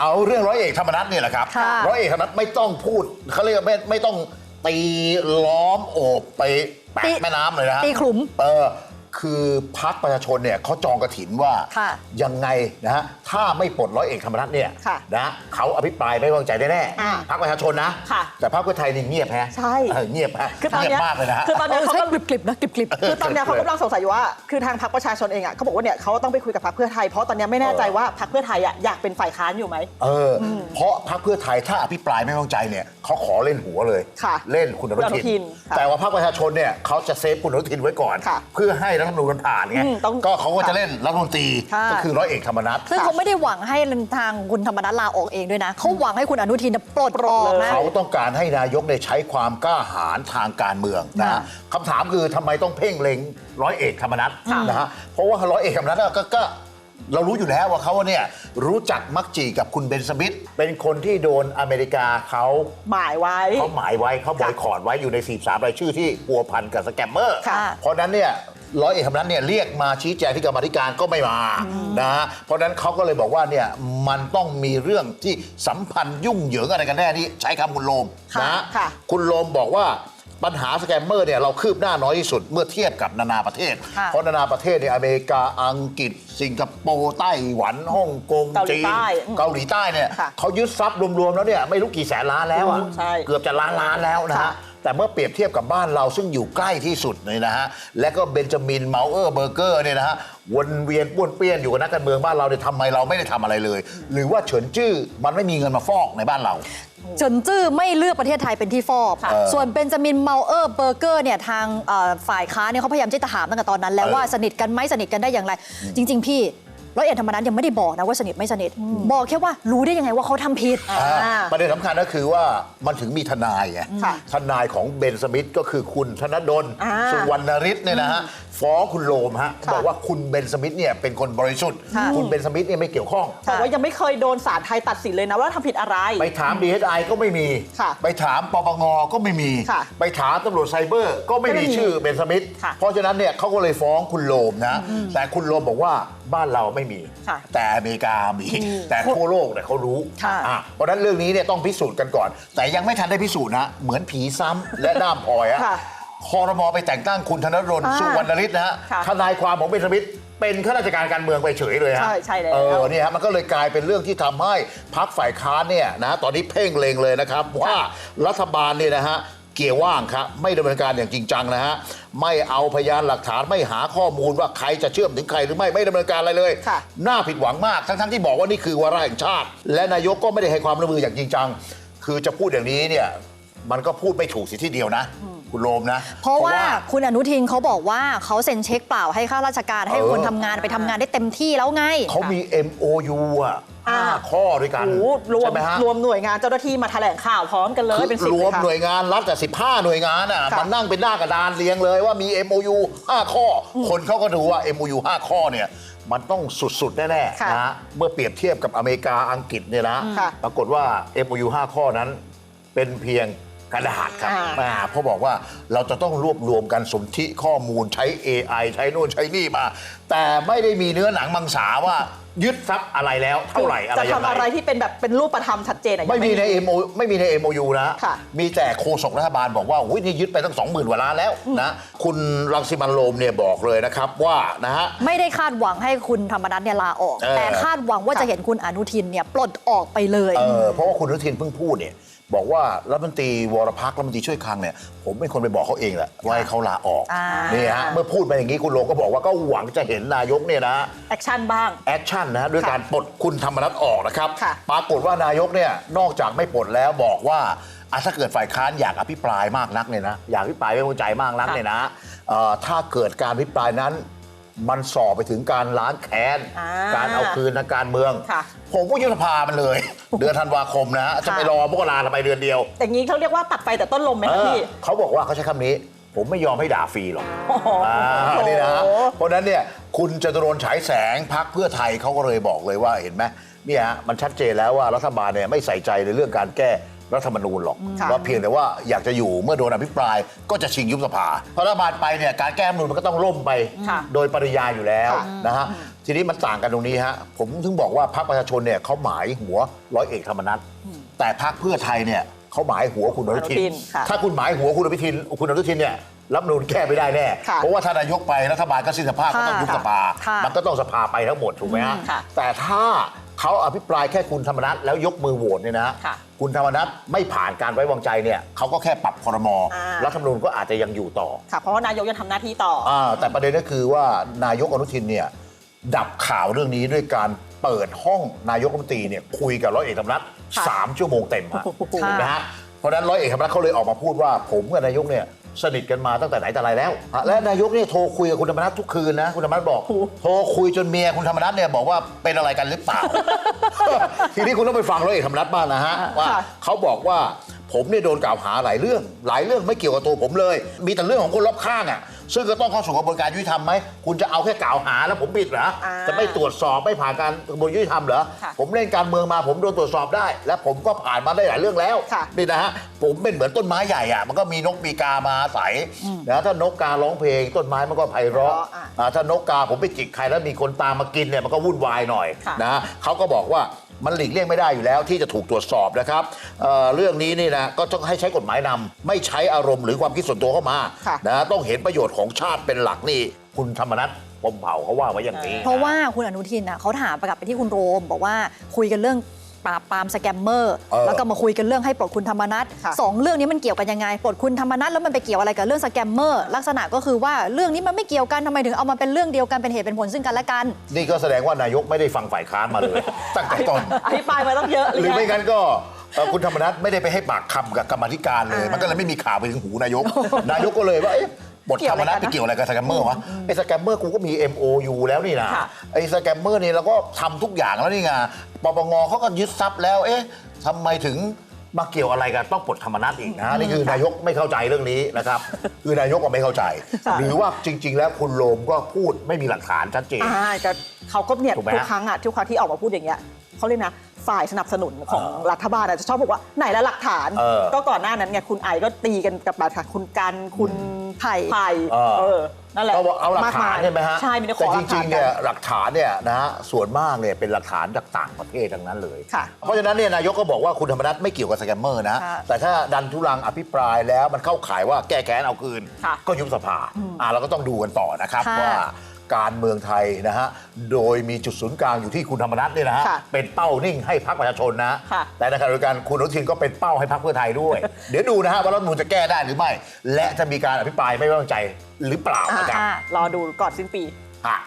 เอาเรื่องร้อยเอกธรรมนัฐเนี่ยแหละครับ ค่ะ ร้อยเอกธรรมนัฐไม่ต้องพูดเขาเรียกว่าไม่ไม่ต้องตีล้อมโอบไปแปะตีแม่น้ำเลยนะตีขลุม เออ คือพักประชาชนเนี่ยเขาจองกระถินว่าค่ะยังไงนะฮะถ้าไม่ปลดร้อยเอกธรรมนัฐเนี่ยค่ะนะเขาอภิปรายไม่ไว้วางใจแน่อ่าๆพักประชาชนนะค่ะแต่พรรคเพื่อไทยนี่เงียบแฮะใช่ เออเงียบฮะคือตอนเงียเนี้บยมากเลยนะฮะ คือตอนเนี้ยเออเขาใช่ก็กลิบกลิบๆนะกลิบกลิบ คือตอนเนี้ยเขากำลังสงสัยอยู่ว่า คือทางพรรคประชาชนเองอะเขาบอกว่าเนี่ยเขาต้องไปคุยกับพรรคเพื่อไทย เพราะตอนเนี้ยไม่แน่ใจว่าพรรคเพื่อไทยอะอยากเป็นฝ่ายค้านอยู่ไหม เอออเพราะพรรคเพื่อไทยถ้าอภิปรายไม่ไว้วางใจเนี่ยเขาขอเล่นหัวเลย ค่ะเล่นคุณอนุคุณอนุทิทินน ค่ะแต่ว่าพรรคประชาชนเนี่ยเขาจะเซฟคุณอนุทินไว้ก่อน ค่ะ เพื่อให้รัฐธรรมนูญมันผ่านไง อืมต้องก็เขาก็จะเล่นรัฐมนตรีค่ะ ก็คือร้อยเอกธรรมนัฐซึ่งเขาไม่ได้หวังให้ทางคุณธรรมนัฐลาออกเองด้วยนะเขาหวังให้คุณอนุทินปลดออกนะ เขาต้องการให้นายกได้ใช้ความกล้าหาญทางการเมืองนะค่ะ คำถามคือทำไมต้องเพ่งเล็งร้อยเอกธรรมนัฐนะฮะเพราะว่าร้อยเอกธรรมนัฐก็ก็ก็เรารู้อยู่แล้วว่าเขาเนี่ยรู้จักมักจีกับคุณเบนสมิธเป็นคนที่โดนอเมริกาเขา หมายไว้ เขาหมายไว้เขาบอยคอรดไว้อยู่ใน 43 รายชื่อที่พัวพันกับสแกมเมอร์ ค่ะ เพราะฉะนั้นเนี่ย ร้อยเอกธรรมนัฐเนี่ยเรียกมาชี้แจงที่กรรมาธิการก็ไม่มานะฮะเพราะฉะนั้นเขาก็เลยบอกว่าเนี่ยมันต้องมีเรื่องที่สัมพันธ์ยุ่งเหยิงอะไรกันแน่นี่ใช้คำคุณโลมค่ะนะฮะค่ะ คุณโลมบอกว่าปัญหาสแกมเมอร์เนี่ยเราคืบหน้าน้อยที่สุดเมื่อเทียบกับนานาประเทศ ค่ะเพราะนานาประเทศเนี่ยอเมริกาอังกฤษ สิงคโปร์ไต้หวันฮ่องกงเกาหลีจีนใต้อืมเกาหลีใต้เนี่ยค่ะเขายึดทรัพย์รวมๆแล้วเนี่ยไม่รู้กี่แสนล้านแล้วอะอืมใช่ เกือบจะล้านล้านแล้วนะค่ะฮะ แต่เมื่อเปรียบเทียบกับบ้านเราซึ่งอยู่ใกล้ที่สุดเลยนะฮะและก็เบนจามินเมาเออร์เบอร์เกอร์เนี่ยนะฮะวนเวียนป้วนเปี้ยนอยู่กับนักการเมืองบ้านเราเนี่ยทำไมเราไม่ได้ทำอะไรเลย หรือว่าเฉินจื้อมันไม่มีเงินมาฟอกในบ้านเราเฉินจื้อไม่เลือกประเทศไทยเป็นที่ฟอกค่ะส่วนเบนจามินเมาเออร์เบอร์เกอร์เนี่ยทางเอ่อฝ่ายค้านเนี่ยเขาพยายามที่จะถามตั้งแต่ตอนนั้นแล้วเออว่าสนิทกันไหมสนิทกันได้อย่างไร จริง ๆ พี่ ร้อยเอกธรรมนัฐยังไม่ได้บอกนะว่าสนิทไม่สนิท บอกแค่ว่ารู้ได้ยังไงว่าเขาทำผิดอ่าอ่า ประเด็นสำคัญก็คือว่ามันถึงมีทนายไงค่ะทนายของเบนสมิธก็คือคุณธนดลอ่าสุวรรณฤทธิ์เนี่ยนะฮะฟ้องคุณโลมฮะค่ะ บอกว่าคุณเบนสมิธเนี่ยเป็นคนบริสุทธิ์ค่ะคุณเบนสมิธเนี่ยไม่เกี่ยวข้องบอกว่ายังไม่เคยโดนศาลไทยตัดสินเลยนะว่าทำผิดอะไร ไปถาม DSI ก็ไม่มี ค่ะไปถามปปงก็ไม่มี ค่ะไปถามตำรวจไซเบอร์ก็ไม่ก็ไม่มีมีชื่อเบนสมิธค่ะ เพราะฉะนั้นเนี่ยเขาก็เลยฟ้องคุณโลมนะ แต่คุณโลมบอกว่าบ้านเราไม่มี ค่ะแต่อเมริกามีแต่ทั่วโลกเนี่ยเขารู้ค่ะ อะเพราะฉะนั้นเรื่องนี้เนี่ยต้องพิสูจน์กันก่อน แต่ยังไม่ทันได้พิสูจน์นะเหมือนผีซ้ำและด้ามพลอยอะค่ะคอรมอไปแต่งตั้งคุณธนรนอ่าสุวรรณฤทธิ์นะฮะค่ะทนายความของเบนสมิธเป็นข้าราชการการเมืองไปเฉยเลยฮะใช่ใช่แล้ว เออเนี่ยฮะมันก็เลยกลายเป็นเรื่องที่ทำให้พักฝ่ายค้านเนี่ยนะตอนนี้เพ่งเลงเลยนะครับว่ารัฐบาลเนี่ยนะฮะเกียร์ว่างครับไม่ดำเนินการอย่างจริงจังนะฮะไม่เอาพยานหลักฐานไม่หาข้อมูลว่าใครจะเชื่อมถึงใครหรือไม่ไม่ดำเนินการอะไรเลยค่ะ น่าผิดหวังมากทั้งๆที่บอกว่านี่คือวาระแห่งชาติ และนายกก็ไม่ได้ให้ความร่วมมืออย่างจริงจัง คือจะพูดอย่างนี้เนี่ยมันก็พูดไม่ถูกสิที่เดียวนะ คุณโรมนะ เพราะว่าคุณอนุทินเขาบอกว่าเขาเซ็นเช็คเปล่าให้ข้าราชการให้เออคนทำงานไปทำงานได้เต็มที่แล้วไง เขามี MOU อะ ห้าอ่าข้อด้วยกันโอ้โหรวมใช่ไหมฮะรวมหน่วยงานเจ้าหน้าที่มาแถลงข่าวพร้อมกันเลยคือเป็นสิบรวมเลยค่ะหน่วยงานรัฐแต่15 หน่วยงานอะค่ะมันนั่งเป็นหน้ากระดานเรียงเลยว่ามี MOU 5 ข้ออคนเขาก็ดูว่า MOU 5 ข้อเนี่ยมันต้องสุด ๆ แน่ค่ะๆนะฮะเมื่อเปรียบเทียบกับอเมริกาอังกฤษเนี่ยนะค่ะปรากฏว่า MOU 5 ข้อนั้นเป็นเพียง กระดาษครับอ่าอ่าเพราะบอกว่าเราจะต้องรวบรวมกันสนธิข้อมูลใช้ AI ใช้โน่นใช้นี่มา แต่ไม่ได้มีเนื้อหนังมังสาว่ายึดทรัพย์อะไรแล้วเท่าไหร่อะไรจะยังทำอะไรไงที่เป็นแบบเป็นรูปธรรมชัดเจนอะยัง ไม่มีใน MO ไม่มีใน MOU นะ ค่ะ มีแต่โฆษกรัฐบาลบอกว่าอุ้ยนี่ยึดไปตั้ง 20,000กว่าล้านแล้วนะคุณรังสิมันต์โรมเนี่ยบอกเลยนะครับว่านะฮะ ไม่ได้คาดหวังให้คุณธรรมนัฐเนี่ยลาออก เออ แต่คาดหวังว่าจะเห็นคุณอนุทินเนี่ยปลดออกไปเลย เออเพราะว่าคุณอนุทินเพิ่งพูดเนี่ย บอกว่ารัฐมนตรีวรพักษ์รัฐมนตรีช่วยคลังเนี่ยผมเป็นคนไปบอกเขาเองแหละว่าให้เขาลาออกอ่านี่ฮะเมื่อพูดมาอย่างนี้คุณโรมก็บอกว่าก็หวังจะเห็นนายกเนี่ยนะแอคชั่นบ้างแอคชั่นนะด้วยค่ะการปลดคุณธรรมนัฐออกนะครับค่ะปรากฏว่านายกเนี่ยนอกจากไม่ปลดแล้วบอกว่าอะถ้าเกิดฝ่ายค้านอยากอภิปรายมากนักเนี่ยนะอยากอภิปรายไม่พอใจมากนักเนี่ยนะเอ่อถ้าเกิดการอภิปรายนั้น มันส่อไปถึงการล้างแค้น อ่าการเอาคืนทางการเมือง ค่ะ ผมก็ยุบสภามันเลย เดือนธันวาคมนะฮะจะไปรอมกราทำไมเดือนเดียว อย่างนี้เขาเรียกว่าตัดไฟแต่ต้นลมไหมเอคะอพี่ เขาบอกว่าเขาใช้คำนี้ ผมไม่ยอมให้ด่าฟรีหรอกโอ้โหอ่านี่นะฮะโอ้โหเพราะฉะนั้นเนี่ยคุณจตุรนต์ฉายแสงพักเพื่อไทยเขาก็เลยบอกเลยว่าเห็นไหมเนี่ยฮะมันชัดเจนแล้วว่ารัฐบาลเนี่ยไม่ใส่ใจในเรื่องการแก้ รัฐธรรมนูญหรอกค่ะว่าเพียงแต่ว่าอยากจะอยู่เมื่อโดนอภิปรายก็จะชิงยุบสภาเพราะรัฐบาลไปเนี่ยการแก้รัฐธรรมนูญมันก็ต้องล่มไปค่ะโดยปริยายอยู่แล้วค่ะนะฮะทีทีนี้มันต่างกันตรงนี้ฮะผมถึงบอกว่าพรรคประชาชนเนี่ยเขาหมายหัวร้อยเอกธรรมนัฐแต่พรรคเพื่อไทยเนี่ยเขาหมายหัวคุณอนุทิอนุทินนค่ะถ้าคุณหมายหัวคุณอนุทิน คุณอนุทินเนี่ยรับนูนแก้ไม่ได้แน่ค่ะเพราะว่าถ้านายกไปรัฐบาลก็สิ้นสภาพก็ต้องยุบสภาค่ะมันก็ต้องสภาไปทั้งหมดถูกไหมฮะค่ะแต่ถ้า เขาอภิปรายแค่คุณธรรมนัฐแล้วยกมือโหวตเนี่ยนะค่ะคุณธรรมนัฐไม่ผ่านการไว้วางใจเนี่ยเขาก็แค่ปรับครมอ่า รัฐธรรมนูญก็อาจจะยังอยู่ต่อค่ะ เพราะว่านายกยังทำหน้าที่ต่อออ่าแต่ประเด็นก็คือว่านายกอนุทินเนี่ยดับข่าวเรื่องนี้ด้วยการเปิดห้องนายกรัฐมนตรีเนี่ยคุยกับร้อยเอกธรรมนัฐค่ะ สามชั่วโมงเต็มฮะ โอ้โห ถูกไหมฮะเพราะฉะนั้นร้อยเอกธรรมนัฐเขาเลยออกมาพูดว่า ผมกับนายกเนี่ย สนิทกันมาตั้งแต่ไหนแต่ไรแล้วฮะและนายกเนี่ยโทรคุยกับคุณธรรมนัฐทุกคืนนะ คุณธรรมนัฐบอก โทรคุยจนเมียคุณธรรมนัฐเนี่ยบอกว่าเป็นอะไรกันหรือเปล่า ทีนี้คุณต้องไปฟังร้อยเอกธรรมนัฐบ้างนะฮะว่าค่ะเขาบอกว่าผมเนี่ยโดนกล่าวหาหลายเรื่อง หลายเรื่องไม่เกี่ยวกับตัวผมเลย มีแต่เรื่องของคนรอบข้างอะ ซึ่งก็ต้องเข้าสู่กระบวนการยุติธรรมไหมคุณจะเอาแค่กล่าวหาแล้วผมผิดเหรออ่าจะไม่ตรวจสอบไม่ผ่านการกระบวนการยุติธรรมเหรอค่ะผมเล่นการเมืองมาผมโดนตรวจสอบได้ และผมก็ผ่านมาได้หลายเรื่องแล้วค่ะ นี่นะฮะผมเป็นเหมือนต้นไม้ใหญ่อะมันก็มีนกมีกามาอาศัยนะถ้านกการ้องเพลง ต้นไม้มันก็ไพเราะไพเราะอะอ่าถ้านกกาผมไปจิกใครแล้วมีคนตามมากินเนี่ยมันก็วุ่นวายหน่อยค่ะ นะเขาก็บอกว่า มันหลีกเลี่ยงไม่ได้อยู่แล้วที่จะถูกตรวจสอบนะครับเอ่อเรื่องนี้นี่นะก็ต้องให้ใช้กฎหมายนำไม่ใช้อารมณ์หรือความคิดส่วนตัวเข้ามาค่ะ นะต้องเห็นประโยชน์ของชาติเป็นหลักนี่ คุณธรรมนัฐพรหมเผ่าเขาว่าไว้อย่างนี้ เพราะว่าคุณอนุทินน่ะเขาถามกลับไปที่คุณโรม บอกว่าคุยกันเรื่อง ปราบปรามสแกมเมอร์เออแล้วก็มาคุยกันเรื่องให้ปลดคุณธรรมนัฐค่ะสองเรื่องนี้มันเกี่ยวกันยังไงปลดคุณธรรมนัฐแล้วมันไปเกี่ยวอะไรกับเรื่องสแกมเมอร์ลักษณะก็คือว่าเรื่องนี้มันไม่เกี่ยวกันทำไมถึงเอามาเป็นเรื่องเดียวกันเป็นเหตุเป็นผลซึ่งกันและกัน นี่ก็แสดงว่านายกไม่ได้ฟังฝ่ายค้านมาเลยตั้งแต่ต้นอภิปรายมาต้องเยอะหรือไม่ไงงั้นก็เอ่อคุณธรรมนัฐไม่ได้ไปให้ปากคำกับกรรมาธิการเลยอ่ามัมันก็เลยไม่มีข่าวไปถึงหูนายก นายกก็เลยว่าเอ๊ะ บทเกี่ธยรวรอะไรมนัฐกันไปนะเกี่ยวอะไรกับสแกมเมอร์วะไอ้สแกมเมอร์กูก็มี MOU แล้วนี่นะค่ะ ไอ้สแกมเมอร์นี่เราก็ทำทุกอย่างแล้วนี่ไงปปงเขาก็ยึดทรัพย์แล้ว เอ๊ะทำไมถึงมาเกี่ยวอะไรกันต้องปลดธรรมนัฐอีกนะนี่คือนายกไม่เข้าใจเรื่องนี้นะครับ คือนายกก็ไม่เข้าใจค่ะหรือว่าจริง ๆ แล้วคุณโรมก็พูดไม่มีหลักฐานชัดเจน อ่าแต่เขาก็เนี่ยถูกไหมทุกฮะ ครั้งอะทุกครั้งที่ออกมาพูดอย่างเงี้ยเขาเรียกนะ ฝ่ายสนับสนุนของเออรัฐบาลอะจะชอบบอกว่าไหนละหลักฐาน เออก็ก่อนหน้านั้นไงคุณไอก็ตีกันกับหลักฐานคุณกันคุณไผ่ไผ่เออ เออนั่นแหละก็บอกเอาหลักฐานมยใช่ไหมฮะใช่มีแต่ขแต่อหจลักริฐางนๆกัเนี่ยน หลักฐานเนี่ยนะฮะส่วนมากเนี่ยเป็นหลักฐานจากต่างประเทศทั้งนั้นเลย ค่ะเพราะฉะนั้นเนี่ยนายกก็บอกว่าคุณธรรมนัฐไม่เกี่ยวกับสแกมเมอร์นะค่ะแต่ถ้าดันทุรังอภิปรายแล้วมันเข้าข่ายว่าแก้แค้นเอาคืน ค่ะก็ยุบสภาอ่าเราก็ต้องดูกันต่อนะครับค่ะ ว่า การเมืองไทยนะฮะ โดยมีจุดศูนย์กลางอยู่ที่คุณธรรมนัฐเนี่ยนะฮะ ค่ะเป็นเป้านิ่งให้พรรคประชาชนนะ ค่ะ แต่ในขณะเดียวกันคุณอนุทินก็เป็นเป้าให้พรรคเพื่อไทยด้วย เดี๋ยวดูนะฮะว่ารัฐธรรมนูญจะแก้ได้หรือไม่ และจะมีการอภิปรายไม่ไว้วางใจหรือเปล่านะครับอ่ารอดูก่อนสิ้นปีฮะ